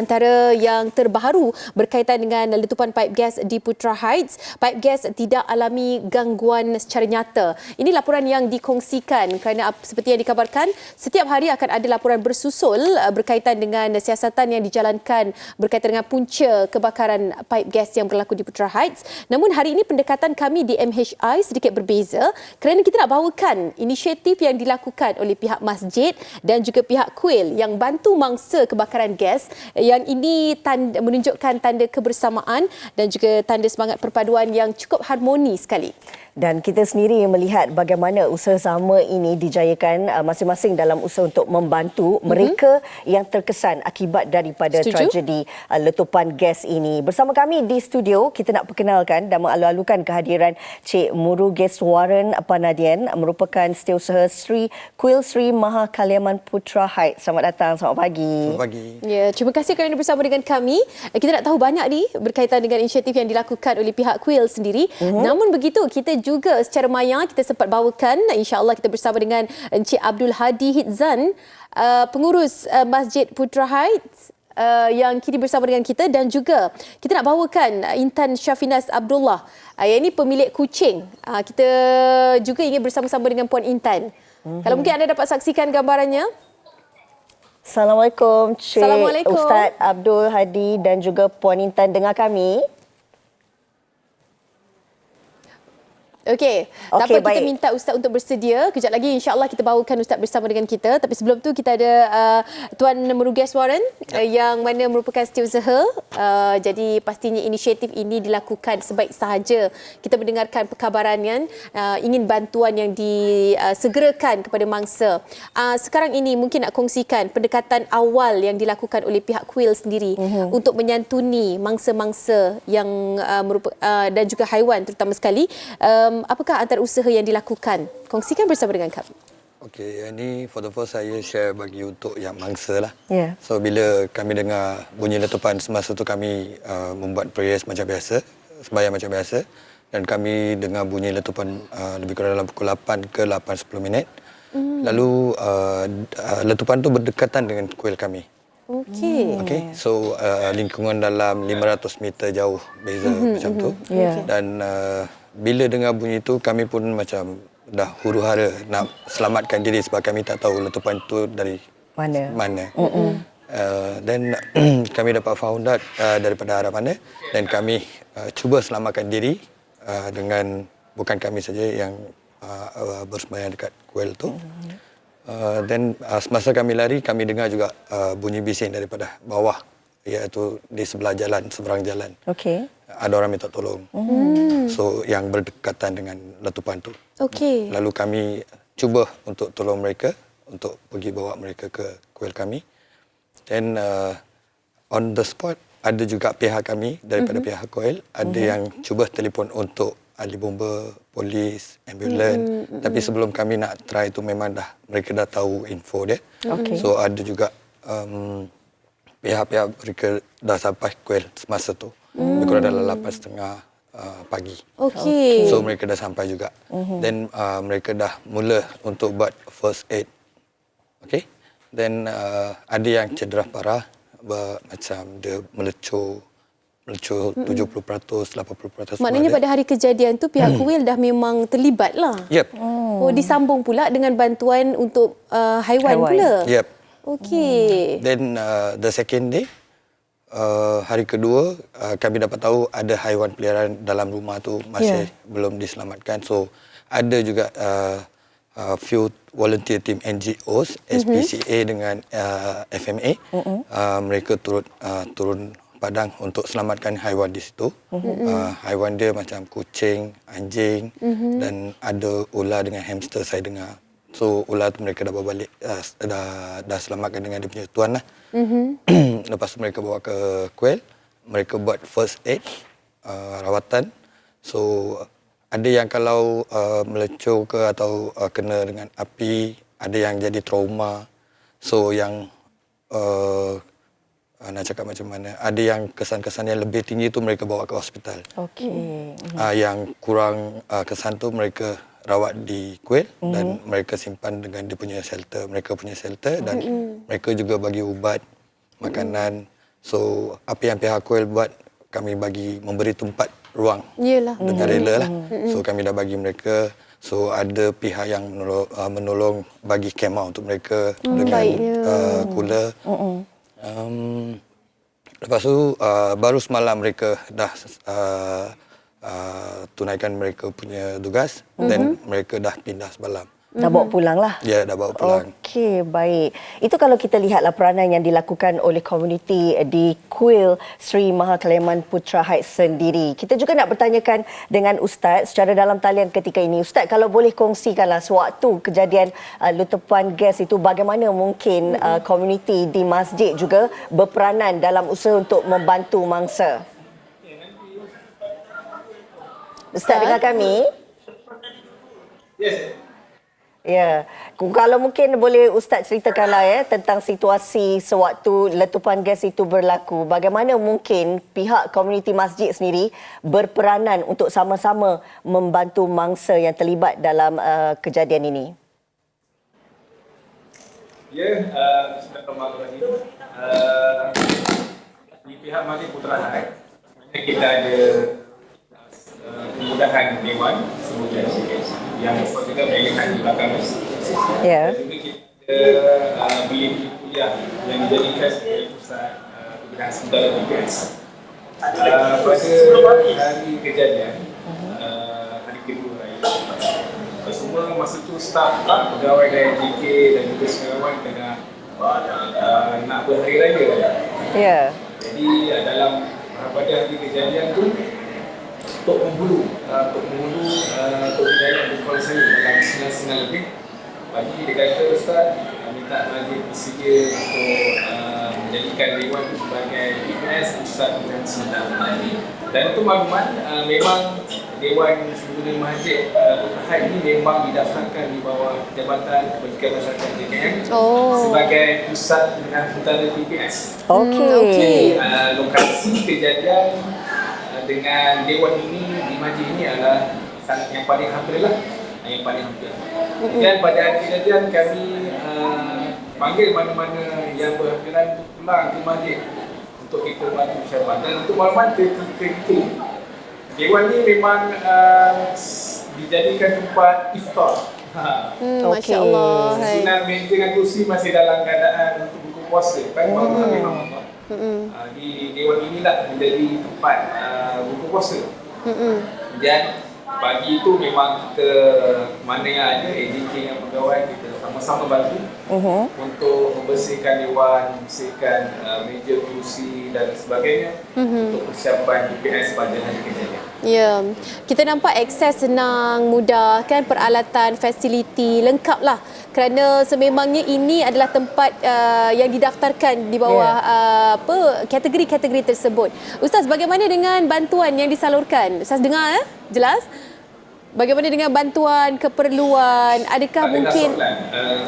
Antara yang terbaru berkaitan dengan letupan pipe gas di Putra Heights, pipe gas tidak alami gangguan secara nyata. Ini laporan yang dikongsikan kerana seperti yang dikabarkan, setiap hari akan ada laporan bersusul uh, berkaitan dengan siasatan yang dijalankan berkaitan dengan punca kebakaran pipe gas yang berlaku di Putra Heights. Namun hari ini pendekatan kami di MHI sedikit berbeza kerana kita nak bawakan inisiatif yang dilakukan oleh pihak masjid dan juga pihak kuil yang bantu mangsa kebakaran gas yang ini tanda, menunjukkan tanda kebersamaan dan juga tanda semangat perpaduan yang cukup harmoni sekali dan kita sendiri melihat bagaimana usaha sama ini dijayakan uh, masing-masing dalam usaha untuk membantu mm-hmm. mereka yang terkesan akibat daripada Setuju? tragedi uh, letupan gas ini. Bersama kami di studio kita nak perkenalkan dan mengalu-alukan kehadiran Cik Murugeswaran Panadian merupakan setiausaha Sri Kuil Sri Maha Kaliaman Putra Haid. Selamat datang, selamat pagi. Selamat pagi. Ya, terima kasih kerana bersama dengan kami. Kita nak tahu banyak ni berkaitan dengan inisiatif yang dilakukan oleh pihak kuil sendiri. Mm-hmm. Namun begitu kita juga secara maya kita sempat bawakan insya-Allah kita bersama dengan Encik Abdul Hadi Hitzan uh, pengurus uh, Masjid Putra Heights uh, yang kini bersama dengan kita dan juga kita nak bawakan Intan Syafinas Abdullah uh, yang ini pemilik kucing. Uh, kita juga ingin bersama-sama dengan Puan Intan. Mm-hmm. Kalau mungkin anda dapat saksikan gambarannya. Assalamualaikum Cik Assalamualaikum. Ustaz Abdul Hadi dan juga Puan Intan dengar kami. Okey, okay, dapat kita minta Ustaz untuk bersedia. Kejap lagi insya-Allah kita bawakan Ustaz bersama dengan kita. Tapi sebelum tu kita ada uh, Tuan Merugas Warren uh, yang mana merupakan setiausaha. Uh, jadi pastinya inisiatif ini dilakukan sebaik sahaja. Kita mendengarkan perkabaran uh, ingin bantuan yang disegerakan kepada mangsa. Uh, sekarang ini mungkin nak kongsikan pendekatan awal yang dilakukan oleh pihak kuil sendiri uh-huh. untuk menyantuni mangsa-mangsa yang uh, merupa, uh, dan juga haiwan terutama sekali. Uh, um, apakah antara usaha yang dilakukan? Kongsikan bersama dengan kami. Okey, ini for the first saya share bagi untuk yang mangsa lah. Yeah. So bila kami dengar bunyi letupan semasa tu kami uh, membuat prayers macam biasa, sembahyang macam biasa dan kami dengar bunyi letupan uh, lebih kurang dalam pukul 8 ke 8.10 minit. Mm. Lalu uh, uh, letupan tu berdekatan dengan kuil kami. Okey. Okey. So uh, lingkungan dalam 500 meter jauh beza mm-hmm, macam tu. Mm-hmm. Yeah. Dan uh, bila dengar bunyi itu kami pun macam dah huru hara nak selamatkan diri sebab kami tak tahu letupan itu dari mana. Mana. Uh, dan kami dapat found out uh, daripada arah mana dan kami uh, cuba selamatkan diri uh, dengan bukan kami saja yang uh, uh, bersembahyang dekat kuil tu. Dan uh, uh, semasa kami lari kami dengar juga uh, bunyi bising daripada bawah iaitu di sebelah jalan seberang jalan. Okey ada orang minta tolong. Hmm. So yang berdekatan dengan letupan tu. Okey. Lalu kami cuba untuk tolong mereka untuk pergi bawa mereka ke kuil kami. Dan uh, on the spot ada juga pihak kami daripada mm-hmm. pihak kuil ada mm-hmm. yang cuba telefon untuk ahli bomba, polis, ambulan. Mm-hmm. Tapi sebelum kami nak try itu memang dah mereka dah tahu info dia. Okay. So ada juga um, pihak-pihak mereka dah sampai kuil semasa tu. Hmm. Lebih kurang dalam 8.30 uh, pagi. Okey. So mereka dah sampai juga. Uh-huh. Then uh, mereka dah mula untuk buat first aid. Okey. Then uh, ada yang cedera parah ber, macam dia melecur melecur mm-hmm. 70%, 80%. Maknanya pada hari kejadian tu pihak kuil dah memang terlibat lah. Yep. Oh. oh, disambung pula dengan bantuan untuk uh, haiwan, haiwan pula. Yep. Okey. Then uh, the second day uh, hari kedua uh, kami dapat tahu ada haiwan peliharaan dalam rumah tu masih yeah. belum diselamatkan so ada juga uh, uh, few volunteer team NGOs SPCA mm-hmm. dengan uh, FMA mm-hmm. uh, mereka turut uh, turun padang untuk selamatkan haiwan di situ mm-hmm. uh, haiwan dia macam kucing anjing mm-hmm. dan ada ular dengan hamster saya dengar So ular tu mereka dah bawa balik uh, dah dah selamatkan dengan dia punya tuan lah. Mm-hmm. Lepas tu mereka bawa ke kuil, mereka buat first aid uh, rawatan. So ada yang kalau uh, melecur ke atau uh, kena dengan api, ada yang jadi trauma. So yang uh, uh, nak cakap macam mana, ada yang kesan-kesan yang lebih tinggi tu mereka bawa ke hospital. Okey. Uh, yang kurang uh, kesan tu mereka rawat di kuil mm-hmm. dan mereka simpan dengan dia punya shelter mereka punya shelter dan mm-hmm. mereka juga bagi ubat makanan So apa yang pihak Kuil buat kami bagi memberi tempat ruang Yelah. dengan rela lah. So kami dah bagi mereka. So ada pihak yang menolong, uh, menolong bagi kemah untuk mereka dengan baiknya. uh, cooler. Um, lepas tu uh, baru semalam mereka dah uh, uh, tunaikan mereka punya tugas dan mereka dah pindah semalam. Dah bawa pulang lah. Ya dah bawa pulang. Okey, baik. Itu kalau kita lihatlah peranan yang dilakukan oleh komuniti di Kuil Sri Maha Kaliaman Putra Heights sendiri. Kita juga nak bertanyakan dengan Ustaz secara dalam talian ketika ini. Ustaz, kalau boleh kongsikanlah sewaktu kejadian uh, letupan gas itu bagaimana mungkin uh, komuniti di masjid juga berperanan dalam usaha untuk membantu mangsa. Ustaz, dengar kami? Yes. Ya, kalau mungkin boleh Ustaz ceritakanlah ya tentang situasi sewaktu letupan gas itu berlaku. Bagaimana mungkin pihak komuniti masjid sendiri berperanan untuk sama-sama membantu mangsa yang terlibat dalam uh, kejadian ini? Ya, uh, Bismillahirrahmanirrahim. Uh, di pihak Masjid Putra Hai, sebenarnya kita ada kemudahan Dewan semuanya yang Ustaz juga berelikan di belakang ni. Ya. Dan juga kita uh, bilik kuliah yang dijadikan sebagai pusat uh, saudara BPS. Uh, pada hari kejadian, uh, hari kedua raya, uh, semua masa tu staf uh, pegawai dari JK dan juga sekawan tengah uh, nak berhari raya. Ya. Jadi uh, dalam pada hari kejadian tu Tok Penghulu, uh, Tok Penghulu, uh, Tok Hidayat bercall saya dalam senang-senang lebih Pagi dia kata Ustaz, uh, minta Majid bersedia untuk uh, menjadikan Dewan sebagai PPS Ustaz dan Senang Dan itu maklumat, uh, memang Dewan Sempurna Masjid uh, ini memang didaftarkan di bawah Jabatan Kebajikan Masyarakat JKM Oh. sebagai Pusat Pembinaan Saudara PPS Okey. Hmm, okey. uh, lokasi kejadian dengan dewan ini di masjid ini adalah sangat yang paling hampir lah yang paling hampir dan pada hari kejadian kami uh, panggil mana-mana yang berhampiran untuk pulang ke masjid untuk kita bantu persiapan dan untuk maklumat ketika itu dewan ini memang uh, dijadikan tempat iftar ha. Hmm, Okey. Masya Allah. Sinar meja dengan kursi masih dalam keadaan untuk buku puasa kan Hmm. hmm. memang Allah. Mm-mm. Uh, di dewan inilah menjadi tempat uh, buku puasa. Mm-mm. Dan pagi itu memang kita mana yang ada AJK yang pegawai kita sama-sama bantu Uh-huh. untuk membersihkan dewan, membersihkan uh, meja kursi dan sebagainya Mhm. untuk persiapan UPS pada hari kejadian. Ya, kita nampak akses senang, mudah kan peralatan, fasiliti lengkap lah. Kerana sememangnya ini adalah tempat uh, yang didaftarkan di bawah uh, apa kategori-kategori tersebut. Ustaz, bagaimana dengan bantuan yang disalurkan? Ustaz dengar eh? Jelas? Bagaimana dengan bantuan, keperluan? Adakah Tak dengar mungkin soalan. Uh,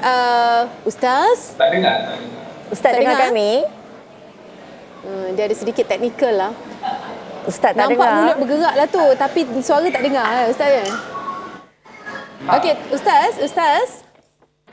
uh, Ustaz? tak dengar, tak dengar. Ustaz Tak dengar dengar, kami? Uh, dia ada sedikit teknikal lah. Ustaz tak Nampak dengar? mulut bergerak lah tu tapi suara tak dengar eh, Ustaz ya? Okey, Ustaz, Ustaz.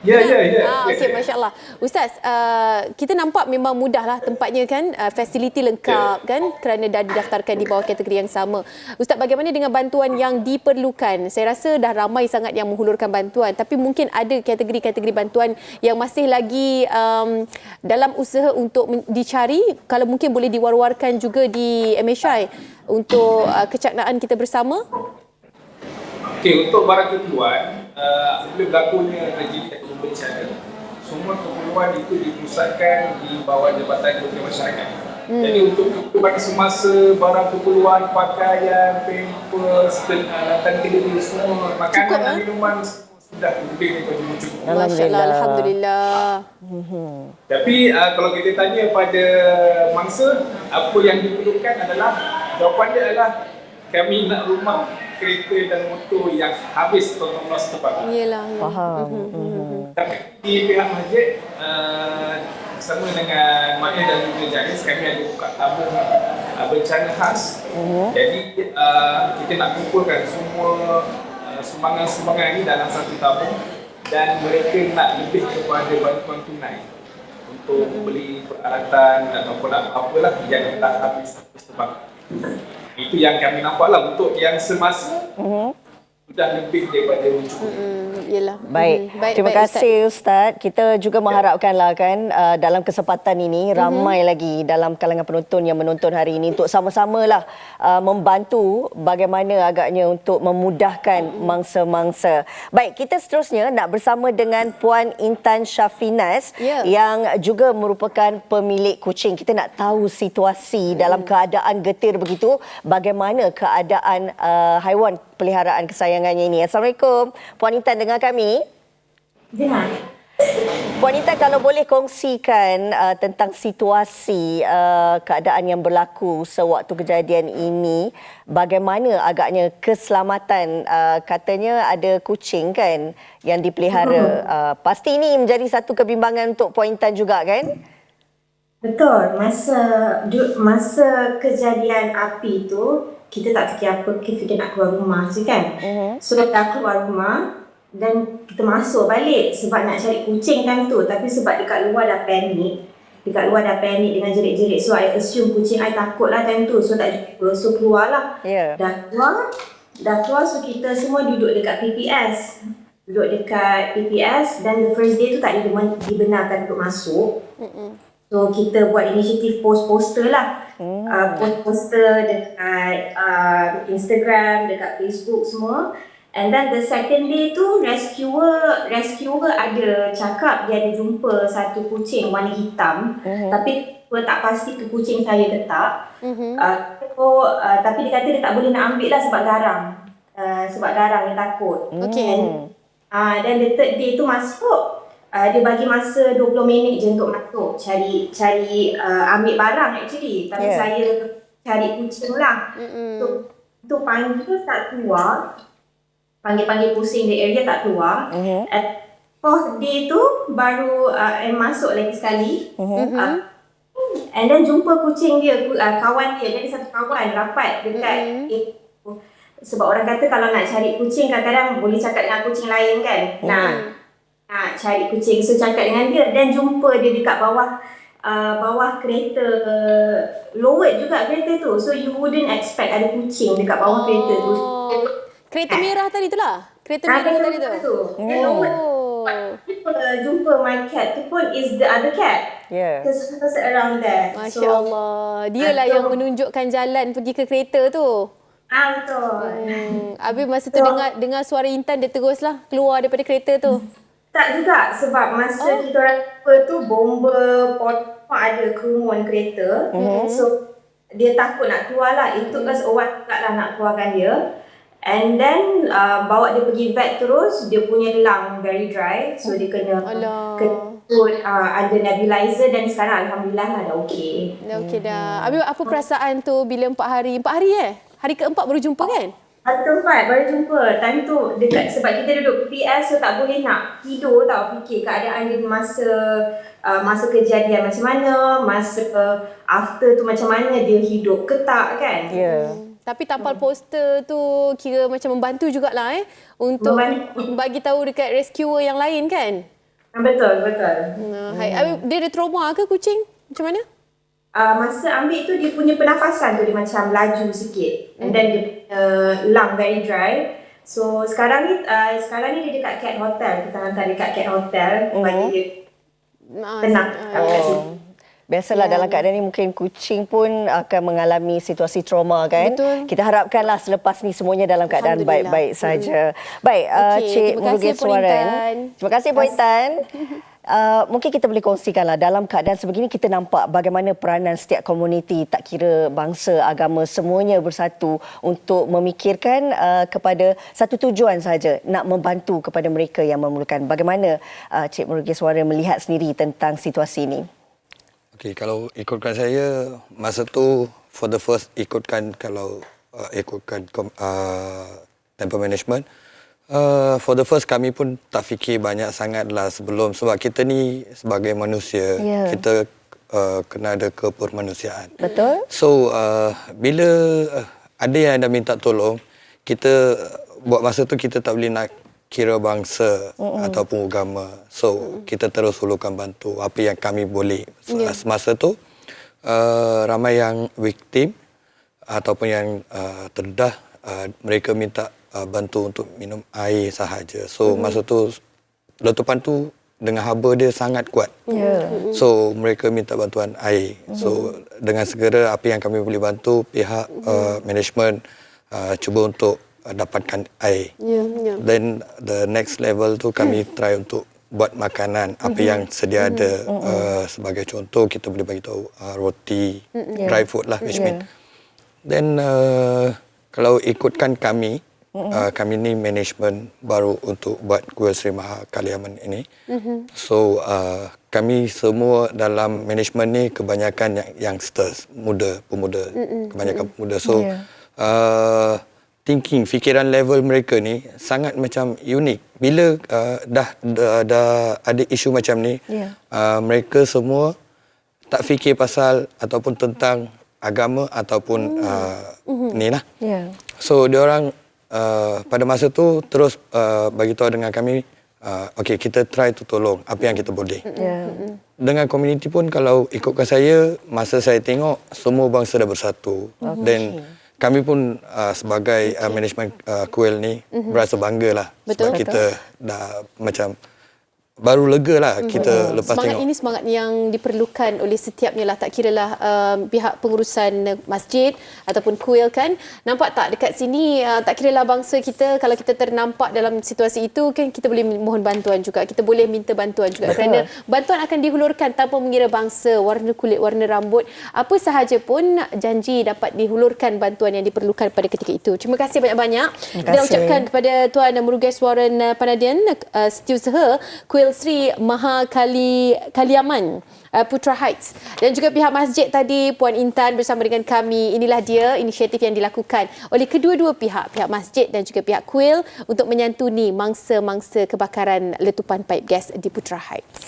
Ya, ya, ya. Ah, okey, masya-Allah. Ustaz, uh, kita nampak memang mudahlah tempatnya kan, uh, fasiliti lengkap Ya. kan kerana dah didaftarkan di bawah kategori yang sama. Ustaz, bagaimana dengan bantuan yang diperlukan? Saya rasa dah ramai sangat yang menghulurkan bantuan, tapi mungkin ada kategori-kategori bantuan yang masih lagi um, dalam usaha untuk dicari kalau mungkin boleh diwar-warkan juga di MHI untuk uh, kecaknaan kita bersama. Okey, untuk barang keperluan, uh, apabila berlakunya tragedi ataupun bencana, semua keperluan itu dipusatkan di bawah Jabatan Kementerian Masyarakat. Hmm. Jadi untuk keperluan semasa barang keperluan, pakaian, pampers, peralatan kediri, semua makanan Cukup, dan eh? minuman semua sudah lebih daripada cukup. Alhamdulillah. alhamdulillah. Tapi uh, kalau kita tanya pada mangsa, apa yang diperlukan adalah jawapan dia adalah kami nak rumah, kereta dan motor yang habis tonton loss tepat. Yalah. ya. Faham. Tapi di pihak masjid uh, bersama dengan Maya dan juga Janice kami ada buka tabung uh, bencana khas. Uh-huh. Jadi uh, kita nak kumpulkan semua uh, sumbangan-sumbangan ini dalam satu tabung dan mereka nak lebih kepada bantuan tunai. untuk membeli peralatan ataupun apa-apalah yang tak habis sebab itu yang kami nampak lah untuk yang semasa sudah lebih daripada cukup. Hmm, yelah. Baik. Hmm, Terima baik, kasih Ustaz. Kita juga mengharapkanlah kan uh, dalam kesempatan ini ramai lagi dalam kalangan penonton yang menonton hari ini untuk sama-samalah uh, membantu bagaimana agaknya untuk memudahkan mangsa-mangsa. Baik, kita seterusnya nak bersama dengan Puan Intan Syafinas Ya. yang juga merupakan pemilik kucing. Kita nak tahu situasi dalam keadaan getir begitu, bagaimana keadaan uh, haiwan peliharaan kesayangannya ini. Assalamualaikum. Puan Intan dengar kami? Dengar. Puan Intan kalau boleh kongsikan uh, tentang situasi uh, keadaan yang berlaku sewaktu kejadian ini, bagaimana agaknya keselamatan uh, katanya ada kucing kan yang dipelihara. Uh, pasti ini menjadi satu kebimbangan untuk Puan Intan juga kan? Betul. Masa masa kejadian api tu kita tak fikir apa, kita fikir nak keluar rumah je kan. Uh-huh. So dah keluar rumah dan kita masuk balik sebab nak cari kucing time tu. Tapi sebab dekat luar dah panik, dekat luar dah panik dengan jerit-jerit. So I assume kucing I takut lah time tu. So tak jumpa. So keluar lah. Ya. Dah keluar, dah keluar so kita semua duduk dekat PPS. Duduk dekat PPS dan the first day tu tak diben- dibenarkan untuk masuk. So kita buat inisiatif post poster lah. Hmm. Uh, post poster dekat uh, Instagram, dekat Facebook semua. And then the second day tu rescuer rescuer ada cakap dia ada jumpa satu kucing warna hitam. Uh-huh. Tapi dia tak pasti tu kucing saya ke tak. Uh-huh. Uh, so, uh, tapi dia kata dia tak boleh nak ambil lah sebab garang. Uh, sebab garang dia takut. Okey. And, uh, then the third day tu masuk Uh, dia bagi masa 20 minit je untuk masuk. Cari cari uh, ambil barang actually. Tapi Yeah. saya cari kucing lah. So tu panggil tak keluar. Panggil-panggil pusing di area tak keluar. Mhm. at fourth day tu baru uh, I masuk lagi sekali. Mhm. uh, and then jumpa kucing dia uh, kawan dia. Jadi satu kawan rapat dekat Mhm. eh, sebab orang kata kalau nak cari kucing kadang-kadang boleh cakap dengan kucing lain kan. Nah nak cari kucing so cakap dengan dia dan jumpa dia dekat bawah uh, bawah kereta uh, lowered juga kereta tu so you wouldn't expect ada kucing dekat bawah kereta tu Oh. Kereta merah tadi tu lah. Kereta Ah, merah kereta tadi tu. tu dia lowered Oh. jumpa, jumpa my cat tu pun is the other cat Ya. because because around there Masya Allah. Dialah Ah, yang tu- menunjukkan jalan pergi ke kereta tu. ah betul Hmm. Habis masa tu So- dengar dengar suara Intan dia teruslah keluar daripada kereta tu. Tak juga sebab masa oh. kita orang tu bomba potong ada kerumun kereta. Mm-hmm. So dia takut nak keluar lah. It took us a while juga lah nak keluarkan dia. And then uh, bawa dia pergi vet terus, dia punya lung very dry. So dia kena Alah. kena put uh, under nebulizer dan sekarang Alhamdulillah lah dah okey. Dah okey dah. Habis apa perasaan tu bila empat hari? Empat hari eh? Hari keempat baru jumpa kan? Tempat baru jumpa. Time tu dekat sebab kita duduk PPS so tak boleh nak tidur tau fikir keadaan dia masa uh, masa kejadian macam mana, masa uh, after tu macam mana dia hidup ke tak kan. Ya. Tapi tampal poster tu kira macam membantu jugalah eh untuk Membantu. bagi tahu dekat rescuer yang lain kan? Betul, betul. Nah, hai. Habis dia ada trauma ke kucing? Macam mana? Uh, masa ambil tu dia punya pernafasan tu dia macam laju sikit. And then dia punya lung very dry. So sekarang ni uh, sekarang ni dia dekat cat hotel. Kita hantar dekat cat hotel bagi dia Ah, tenang kat situ. Oh. Biasalah dalam keadaan ni mungkin kucing pun akan mengalami situasi trauma kan. Betul. Kita harapkanlah selepas ni semuanya dalam keadaan baik-baik saja. Baik, uh, Okey, Cik Puan Suaran. Terima kasih Puan Intan. Uh, mungkin kita boleh kongsikanlah dalam keadaan sebegini kita nampak bagaimana peranan setiap komuniti tak kira bangsa, agama semuanya bersatu untuk memikirkan uh, kepada satu tujuan saja nak membantu kepada mereka yang memerlukan. Bagaimana uh, Cik Murugis Suara melihat sendiri tentang situasi ini? Okey, kalau ikutkan saya, masa tu for the first ikutkan kalau uh, ikutkan uh, temper management, uh, for the first kami pun tak fikir banyak sangat lah sebelum sebab kita ni sebagai manusia, Ya. kita uh, kena ada kepermanusiaan. Betul? So uh, bila uh, ada yang dah minta tolong, kita buat masa tu kita tak boleh nak kira bangsa mm ataupun agama. So kita terus hulurkan bantu apa yang kami boleh. So, Ya. Semasa tu uh, ramai yang victim ataupun yang uh, terdedah uh, mereka minta uh, bantu untuk minum air sahaja. So mm masa tu letupan tu dengan haba dia sangat kuat. Ya. So mereka minta bantuan air. So dengan segera apa yang kami boleh bantu pihak uh, management uh, cuba untuk uh, dapatkan air. Ya, ya. Then the next level tu kami try untuk buat makanan apa yang sedia ada uh, sebagai contoh kita boleh bagi tahu uh, roti, dry food lah which mean. Then uh, kalau ikutkan kami uh, kami ni management baru untuk buat kuil Sri Maha Kaliaman ini. So uh, kami semua dalam management ni kebanyakan yang youngsters, muda, pemuda, kebanyakan pemuda. So Yeah. uh, thinking fikiran level mereka ni sangat macam unik. Bila uh, dah, dah dah ada isu macam ni, Yeah. uh, mereka semua tak fikir pasal ataupun tentang agama ataupun uh, ni lah. Ya. So dia orang uh, pada masa tu terus uh, bagi tahu dengan kami uh, okey kita try to tolong apa yang kita boleh. Ya. Dengan komuniti pun kalau ikutkan saya masa saya tengok semua bangsa dah bersatu. Dan kami pun uh, sebagai uh, management uh, kuil ni berasa bangga lah Betul. sebab kita dah macam baru lega lah kita lepas semangat tengok. ini semangat yang diperlukan oleh setiapnya lah. Tak kiralah um, pihak pengurusan masjid ataupun kuil kan. Nampak tak dekat sini uh, tak kiralah bangsa kita kalau kita ternampak dalam situasi itu kan kita boleh mohon bantuan juga. Kita boleh minta bantuan juga. Betul. kerana bantuan akan dihulurkan tanpa mengira bangsa warna kulit warna rambut. Apa sahaja pun janji dapat dihulurkan bantuan yang diperlukan pada ketika itu. Terima kasih banyak-banyak. Terima kita kasih. ucapkan kepada Tuan Murugesh Warren uh, Panadian uh, Setiausaha Kuil Sri Maha Kali Kaliaman uh, Putra Heights. Dan juga pihak masjid tadi Puan Intan bersama dengan kami. Inilah dia inisiatif yang dilakukan oleh kedua-dua pihak pihak masjid dan juga pihak kuil untuk menyantuni mangsa-mangsa kebakaran letupan paip gas di Putra Heights